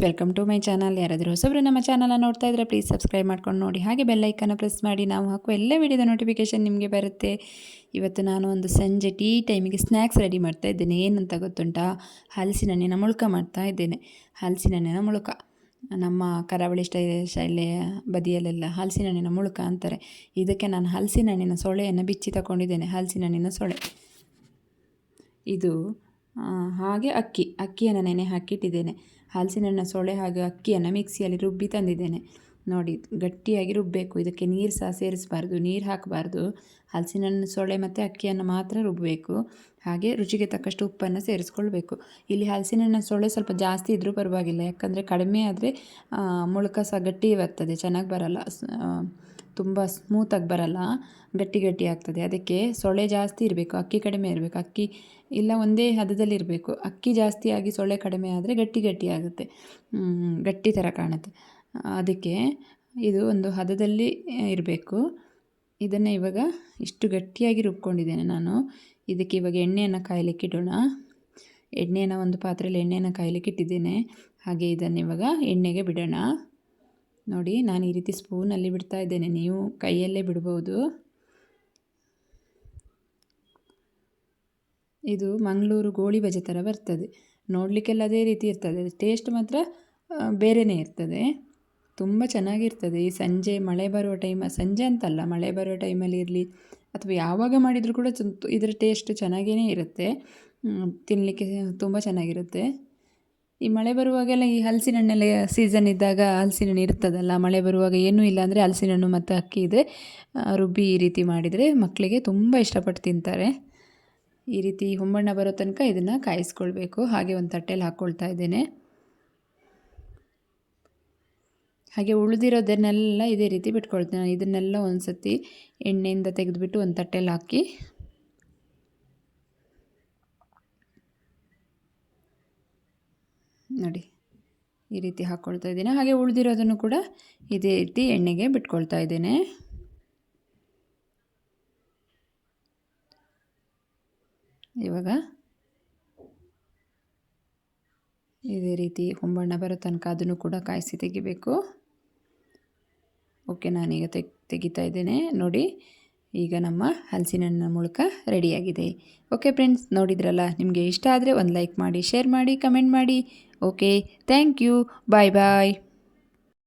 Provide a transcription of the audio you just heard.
Welcome to my channel. ಯಾರಾದರೂ ಹೊಸಬ್ರು ನಮ್ಮ ಚಾನಲ್ನ ನೋಡ್ತಾ ಇದ್ರೆ ಪ್ಲೀಸ್ ಸಬ್ಸ್ಕ್ರೈಬ್ ಮಾಡ್ಕೊಂಡು ನೋಡಿ. ಹಾಗೆ ಬೆಲ್ಲೈಕನ್ನು ಪ್ರೆಸ್ ಮಾಡಿ. ನಾವು ಹಾಕುವ ಎಲ್ಲ ವಿಡಿಯೋದ ನೋಟಿಫಿಕೇಷನ್ ನಿಮಗೆ ಬರುತ್ತೆ. ಇವತ್ತು ನಾನು ಒಂದು ಸಂಜೆ ಟೀ ಟೈಮಿಗೆ ಸ್ನ್ಯಾಕ್ಸ್ ರೆಡಿ ಮಾಡ್ತಾ ಇದ್ದೇನೆ. ಏನಂತ ಗೊತ್ತುಂಟಾ? ಹಲಸಿನ ಮುಳುಕ ಮಾಡ್ತಾ ಇದ್ದೇನೆ. ಹಲಸಿನ ಮುಳುಕ. ನಮ್ಮ ಕರಾವಳಿ ಸ್ಟೈ, ಶೈಲಿಯ ಬದಿಯಲ್ಲೆಲ್ಲ ಹಲಸಿನ ಮುಳುಕ ಅಂತಾರೆ. ಇದಕ್ಕೆ ನಾನು ಹಲಸಿನ ಸೊಳೆಯನ್ನು ಬಿಚ್ಚಿ ತಗೊಂಡಿದ್ದೇನೆ ಹಲಸಿನ ಸೊಳೆ ಇದು ಹಾಗೆ ಅಕ್ಕಿ, ಅಕ್ಕಿಯನ್ನು ನೆನೆ ಹಾಕಿಟ್ಟಿದ್ದೇನೆ. ಹಲಸಿನ ಸೊಳೆ ಹಾಗೆ ಅಕ್ಕಿಯನ್ನು ಮಿಕ್ಸಿಯಲ್ಲಿ ರುಬ್ಬಿ ತಂದಿದ್ದೇನೆ. ನೋಡಿ, ಗಟ್ಟಿಯಾಗಿ ರುಬ್ಬಬೇಕು ಇದಕ್ಕೆ ನೀರು ಸಹ ಸೇರಿಸಬಾರ್ದು. ನೀರು ಹಾಕಬಾರ್ದು. ಹಲಸಿನ ಸೊಳೆ ಮತ್ತು ಅಕ್ಕಿಯನ್ನು ಮಾತ್ರ ರುಬ್ಬಬೇಕು ಹಾಗೆ ರುಚಿಗೆ ತಕ್ಕಷ್ಟು ಉಪ್ಪನ್ನು ಸೇರಿಸ್ಕೊಳ್ಬೇಕು. ಇಲ್ಲಿ ಹಲಸಿನ ಸೊಳೆ ಸ್ವಲ್ಪ ಜಾಸ್ತಿ ಇದ್ದರೂ ಪರವಾಗಿಲ್ಲ. ಯಾಕಂದರೆ ಕಡಿಮೆ ಆದರೆ ಮುಳುಕ ಸಹ ಗಟ್ಟಿ ಬರ್ತದೆ. ಚೆನ್ನಾಗಿ ಬರಲ್ಲ. ತುಂಬ ಸ್ಮೂತಾಗಿ ಬರಲ್ಲ, ಗಟ್ಟಿ ಗಟ್ಟಿ ಆಗ್ತದೆ. ಅದಕ್ಕೆ ಸೊಳ್ಳೆ ಜಾಸ್ತಿ ಇರಬೇಕು, ಅಕ್ಕಿ ಕಡಿಮೆ ಇರಬೇಕು. ಅಕ್ಕಿ ಇಲ್ಲ, ಒಂದೇ ಹದದಲ್ಲಿ ಇರಬೇಕು. ಅಕ್ಕಿ ಜಾಸ್ತಿ ಆಗಿ ಸೊಳ್ಳೆ ಕಡಿಮೆ ಆದರೆ ಗಟ್ಟಿ ಗಟ್ಟಿ ಆಗುತ್ತೆ. ಗಟ್ಟಿ ಥರ ಕಾಣುತ್ತೆ. ಅದಕ್ಕೆ ಇದು ಒಂದು ಹದದಲ್ಲಿ ಇರಬೇಕು. ಇದನ್ನು ಇವಾಗ ಇಷ್ಟು ಗಟ್ಟಿಯಾಗಿ ರುಬ್ಕೊಂಡಿದ್ದೇನೆ ನಾನು. ಇದಕ್ಕೆ ಇವಾಗ ಎಣ್ಣೆಯನ್ನು ಕಾಯಲಿಕ್ಕೆ ಇಡೋಣ. ಎಣ್ಣೆಯನ್ನು ಒಂದು ಪಾತ್ರೆಯಲ್ಲಿ ಎಣ್ಣೆಯನ್ನು ಕಾಯಲಿಕ್ಕೆ ಇಟ್ಟಿದ್ದೇನೆ. ಹಾಗೆ ಇದನ್ನು ಇವಾಗ ಎಣ್ಣೆಗೆ ಬಿಡೋಣ. ನೋಡಿ, ನಾನು ಈ ರೀತಿ ಸ್ಪೂನಲ್ಲಿ ಬಿಡ್ತಾ ಇದ್ದೇನೆ. ನೀವು ಕೈಯಲ್ಲೇ ಬಿಡ್ಬೋದು. ಇದು ಮಂಗಳೂರು ಗೋಳಿ ಬಜೆ ಥರ ಬರ್ತದೆ. ನೋಡಲಿಕ್ಕೆಲ್ಲ ಅದೇ ರೀತಿ ಇರ್ತದೆ. ಟೇಸ್ಟ್ ಮಾತ್ರ ಬೇರೆಯೇ ಇರ್ತದೆ. ತುಂಬ ಚೆನ್ನಾಗಿರ್ತದೆ. ಈ ಸಂಜೆ ಮಳೆ ಬರುವ ಟೈಮ್ ಸಂಜೆ ಅಂತಲ್ಲ, ಮಳೆ ಬರುವ ಟೈಮಲ್ಲಿ ಇರಲಿ, ಅಥವಾ ಯಾವಾಗ ಮಾಡಿದರೂ ಕೂಡ ಇದರ ಟೇಸ್ಟ್ ಚೆನ್ನಾಗೇ ಇರುತ್ತೆ. ತಿನ್ನಲಿಕ್ಕೆ ತುಂಬ ಚೆನ್ನಾಗಿರುತ್ತೆ. ಈ ಮಳೆ ಬರುವಾಗೆಲ್ಲ ಈ ಹಲಸಿನ ಹಣ್ಣೆಲ್ಲ ಸೀಸನ್ ಇದ್ದಾಗ ಹಲಸಿನ ಹಣ್ಣು ಇರ್ತದಲ್ಲ, ಮಳೆ ಬರುವಾಗ ಏನೂ ಇಲ್ಲ ಅಂದರೆ ಹಲಸಿನ ಹಣ್ಣು ಮತ್ತು ಅಕ್ಕಿ ಇದೆ. ರುಬ್ಬಿ ಈ ರೀತಿ ಮಾಡಿದರೆ ಮಕ್ಕಳಿಗೆ ತುಂಬ ಇಷ್ಟಪಟ್ಟು ತಿಂತಾರೆ. ಈ ರೀತಿ ಹೊಂಬಣ್ಣ ಬರೋ ತನಕ ಇದನ್ನು ಕಾಯಿಸ್ಕೊಳ್ಬೇಕು. ಹಾಗೆ ಒಂದು ತಟ್ಟೆಯಲ್ಲಿ ಹಾಕ್ಕೊಳ್ತಾ ಇದ್ದೇನೆ. ಹಾಗೆ ಉಳಿದಿರೋದನ್ನೆಲ್ಲ ಇದೇ ರೀತಿ ಬಿಟ್ಕೊಳ್ತೇನೆ. ಇದನ್ನೆಲ್ಲ ಒಂದು ಸತಿ ಎಣ್ಣೆಯಿಂದ ತೆಗೆದುಬಿಟ್ಟು ಒಂದು ತಟ್ಟೆಯಲ್ಲಿ ಹಾಕಿ ನೋಡಿ, ಈ ರೀತಿ ಹಾಕ್ಕೊಳ್ತಾ ಇದ್ದೀನಿ. ಹಾಗೆ ಉಳಿದಿರೋದನ್ನು ಕೂಡ ಇದೇ ರೀತಿ ಎಣ್ಣೆಗೆ ಬಿಟ್ಕೊಳ್ತಾ ಇದ್ದೇನೆ. ಇವಾಗ ಇದೇ ರೀತಿ ಹೊಂಬಣ್ಣ ಬರೋ ತನಕ ಅದನ್ನು ಕೂಡ ಕಾಯಿಸಿ ತೆಗಿಬೇಕು. ಓಕೆ, ನಾನೀಗ ತೆಗ್, ತೆಗಿತಾ ಇದ್ದೇನೆ. ನೋಡಿ ಈಗ ನಮ್ಮ ಹಲಸಿನ ಹಣ್ಣಿನ ಮೂಲಕ ರೆಡಿಯಾಗಿದೆ. ಓಕೆ ಫ್ರೆಂಡ್ಸ್ ನೋಡಿದ್ರಲ್ಲ? ನಿಮಗೆ ಇಷ್ಟ ಆದರೆ ಒಂದು ಲೈಕ್ ಮಾಡಿ ಶೇರ್ ಮಾಡಿ ಕಮೆಂಟ್ ಮಾಡಿ. Okay thank you bye bye